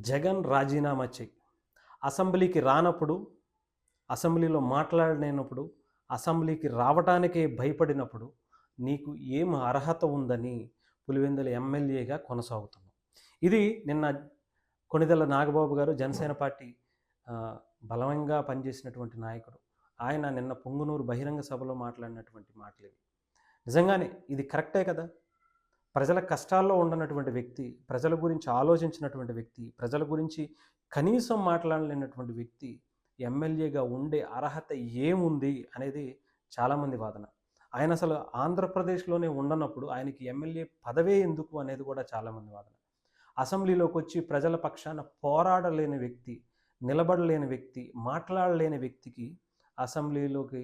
జగన్ రాజీనామా చెయ్యి అసెంబ్లీకి రానప్పుడు అసెంబ్లీలో మాట్లాడలేనప్పుడు అసెంబ్లీకి రావటానికే భయపడినప్పుడు నీకు ఏం అర్హత ఉందని పులివెందుల ఎమ్మెల్యేగా కొనసాగుతున్నావు ఇది నిన్న కొనిదెల నాగబాబు గారు జనసేన పార్టీ బలంగా పనిచేసినటువంటి నాయకుడు. ఆయన నిన్న పొంగునూరు బహిరంగ సభలో మాట్లాడినటువంటి మాటలు ఇవి. నిజంగానే ఇది కరెక్టే కదా? ప్రజల కష్టాల్లో ఉండనటువంటి వ్యక్తి ప్రజల గురించి ఆలోచించినటువంటి వ్యక్తి ప్రజల గురించి కనీసం మాట్లాడలేనటువంటి వ్యక్తి ఎమ్మెల్యేగా ఉండే అర్హత ఏముంది అనేది చాలామంది వాదన. ఆయన అసలు ఆంధ్రప్రదేశ్లోనే ఉండనప్పుడు ఆయనకి ఎమ్మెల్యే పదవే ఎందుకు అనేది కూడా చాలామంది వాదన. అసెంబ్లీలోకి వచ్చి ప్రజల పక్షాన పోరాడలేని వ్యక్తి నిలబడలేని వ్యక్తి మాట్లాడలేని వ్యక్తికి అసెంబ్లీలోకి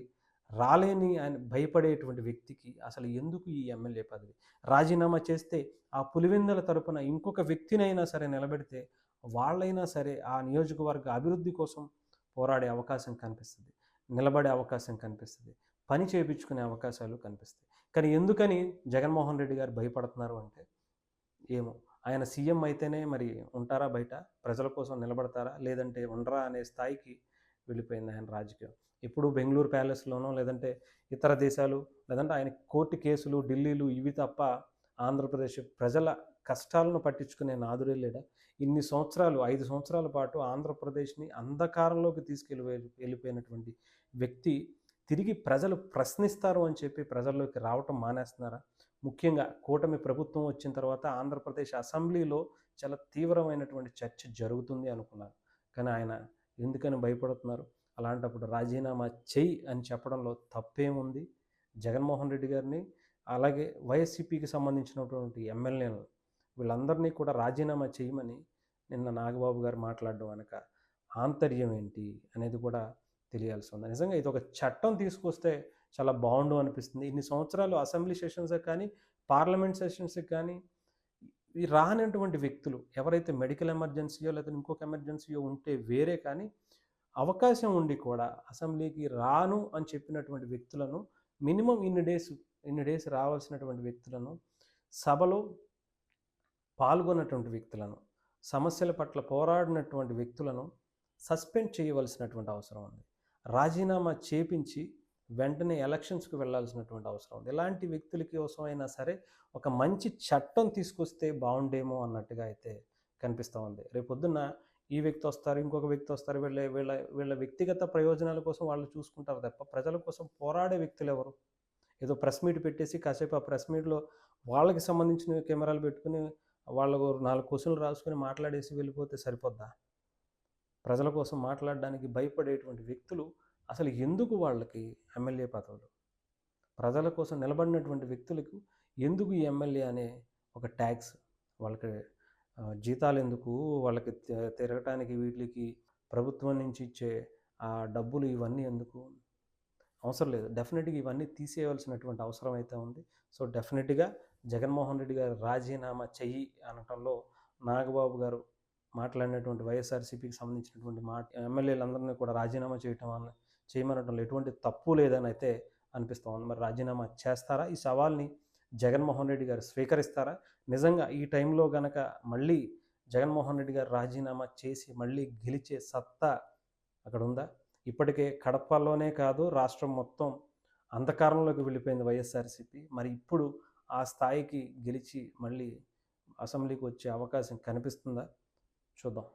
రాలేని ఆయన భయపడేటువంటి వ్యక్తికి అసలు ఎందుకు ఈ ఎమ్మెల్యే పదవి? రాజీనామా చేస్తే ఆ పులివెందుల తరపున ఇంకొక వ్యక్తినైనా సరే నిలబెడితే వాళ్ళైనా సరే ఆ నియోజకవర్గ అభివృద్ధి కోసం పోరాడే అవకాశం కనిపిస్తుంది. నిలబడే అవకాశం కనిపిస్తుంది. పని చేయించుకునే అవకాశాలు కనిపిస్తాయి. కానీ ఎందుకని జగన్మోహన్ రెడ్డి గారు భయపడుతున్నారు అంటే ఏమో? ఆయన సీఎం అయితేనే మరి ఉంటారా బయట? ప్రజల కోసం నిలబడతారా? లేదంటే ఉండరా అనే స్థాయికి వెళ్ళిపోయింది ఆయన రాజకీయం. ఇప్పుడు బెంగళూరు ప్యాలెస్లోనో లేదంటే ఇతర దేశాలు లేదంటే ఆయన కోర్టు కేసులు ఢిల్లీలు ఇవి తప్ప ఆంధ్రప్రదేశ్ ప్రజల కష్టాలను పట్టించుకునే నాదుడే లేడా? ఇన్ని సంవత్సరాలు ఐదు సంవత్సరాల పాటు ఆంధ్రప్రదేశ్ని అంధకారంలోకి తీసుకెళ్ళి వెళ్ళిపోయినటువంటి వ్యక్తి తిరిగి ప్రజలు ప్రశ్నిస్తారు అని చెప్పి ప్రజల్లోకి రావటం మానేస్తున్నారా? ముఖ్యంగా కూటమి ప్రభుత్వం వచ్చిన తర్వాత ఆంధ్రప్రదేశ్ అసెంబ్లీలో చాలా తీవ్రమైనటువంటి చర్చ జరుగుతుంది అనుకున్నారు. కానీ ఆయన ఎందుకని భయపడుతున్నారు? అలాంటప్పుడు రాజీనామా చెయ్యి అని చెప్పడంలో తప్పేముంది? జగన్మోహన్ రెడ్డి గారిని అలాగే వైఎస్సీపీకి సంబంధించినటువంటి ఎమ్మెల్యేలు వీళ్ళందరినీ కూడా రాజీనామా చేయమని నిన్న నాగబాబు గారు మాట్లాడడం వెనక ఆంతర్యం ఏంటి అనేది కూడా తెలియాల్సి ఉంది. నిజంగా ఇది ఒక చట్టం తీసుకొస్తే చాలా బాగుండు అనిపిస్తుంది. ఇన్ని సంవత్సరాలు అసెంబ్లీ సెషన్స్ కానీ పార్లమెంట్ సెషన్స్కి కానీ ఈ రానటువంటి వ్యక్తులు ఎవరైతే మెడికల్ ఎమర్జెన్సీయో లేదా ఇంకొక ఎమర్జెన్సీయో ఉంటే వేరే కానీ అవకాశం ఉండి కూడా అసెంబ్లీకి రాను అని చెప్పినటువంటి వ్యక్తులను మినిమం ఇన్ని డేస్ ఇన్ని డేస్ రావాల్సినటువంటి వ్యక్తులను సభలో పాల్గొన్నటువంటి వ్యక్తులను సమస్యల పట్ల పోరాడినటువంటి వ్యక్తులను సస్పెండ్ చేయవలసినటువంటి అవసరం ఉంది. రాజీనామా చేపించి వెంటనే ఎలక్షన్స్కి వెళ్ళాల్సినటువంటి అవసరం ఉంది. ఇలాంటి వ్యక్తుల కోసం అయినా సరే ఒక మంచి చట్టం తీసుకొస్తే బాగుండేమో అన్నట్టుగా అయితే కనిపిస్తూ ఉంది. రేపొద్దున్న ఈ వ్యక్తి వస్తారు ఇంకొక వ్యక్తి వస్తారు. వీళ్ళ వీళ్ళ వీళ్ళ వ్యక్తిగత ప్రయోజనాల కోసం వాళ్ళు చూసుకుంటారు తప్ప ప్రజల కోసం పోరాడే వ్యక్తులు ఎవరు? ఏదో ప్రెస్ మీట్ పెట్టేసి కాసేపు ఆ ప్రెస్ మీట్లో వాళ్ళకి సంబంధించిన కెమెరాలు పెట్టుకుని వాళ్ళకు నాలుగు క్వశ్చన్లు రాసుకుని మాట్లాడేసి వెళ్ళిపోతే సరిపోద్దా? ప్రజల కోసం మాట్లాడడానికి భయపడేటువంటి వ్యక్తులు అసలు ఎందుకు వాళ్ళకి ఎమ్మెల్యే పదవులు? ప్రజల కోసం నిలబడినటువంటి వ్యక్తులకు ఎందుకు ఈ ఎమ్మెల్యే అనే ఒక ట్యాక్స్ వాళ్ళకి జీతాలు ఎందుకు? వాళ్ళకి తిరగటానికి వీటికి ప్రభుత్వం నుంచి ఇచ్చే ఆ డబ్బులు ఇవన్నీ ఎందుకు? అవసరం లేదు. డెఫినెట్గా ఇవన్నీ తీసేయవలసినటువంటి అవసరం అయితే ఉంది. సో డెఫినెట్గా జగన్మోహన్ రెడ్డి గారు రాజీనామా చెయ్యి అనటంలో నాగబాబు గారు మాట్లాడినటువంటి వైఎస్ఆర్సీపీకి సంబంధించినటువంటి మా ఎమ్మెల్యేలందరినీ కూడా రాజీనామా చేయటం చేయమనడంలో ఎటువంటి తప్పు లేదని అయితే అనిపిస్తుంది మరి రాజీనామా చేస్తారా? ఈ సవాల్ని జగన్మోహన్ రెడ్డి గారు స్వీకరిస్తారా? నిజంగా ఈ టైంలో గనక మళ్ళీ జగన్మోహన్ రెడ్డి గారు రాజీనామా చేసి మళ్ళీ గెలిచే సత్తా అక్కడ ఉందా? ఇప్పటికే కడపలోనే కాదు రాష్ట్రం మొత్తం అంధకారంలోకి వెళ్ళిపోయింది వైఎస్ఆర్సీపీ. మరి ఇప్పుడు ఆ స్థాయికి గెలిచి మళ్ళీ అసెంబ్లీకి వచ్చే అవకాశం కనిపిస్తుందా? చూద్దాం.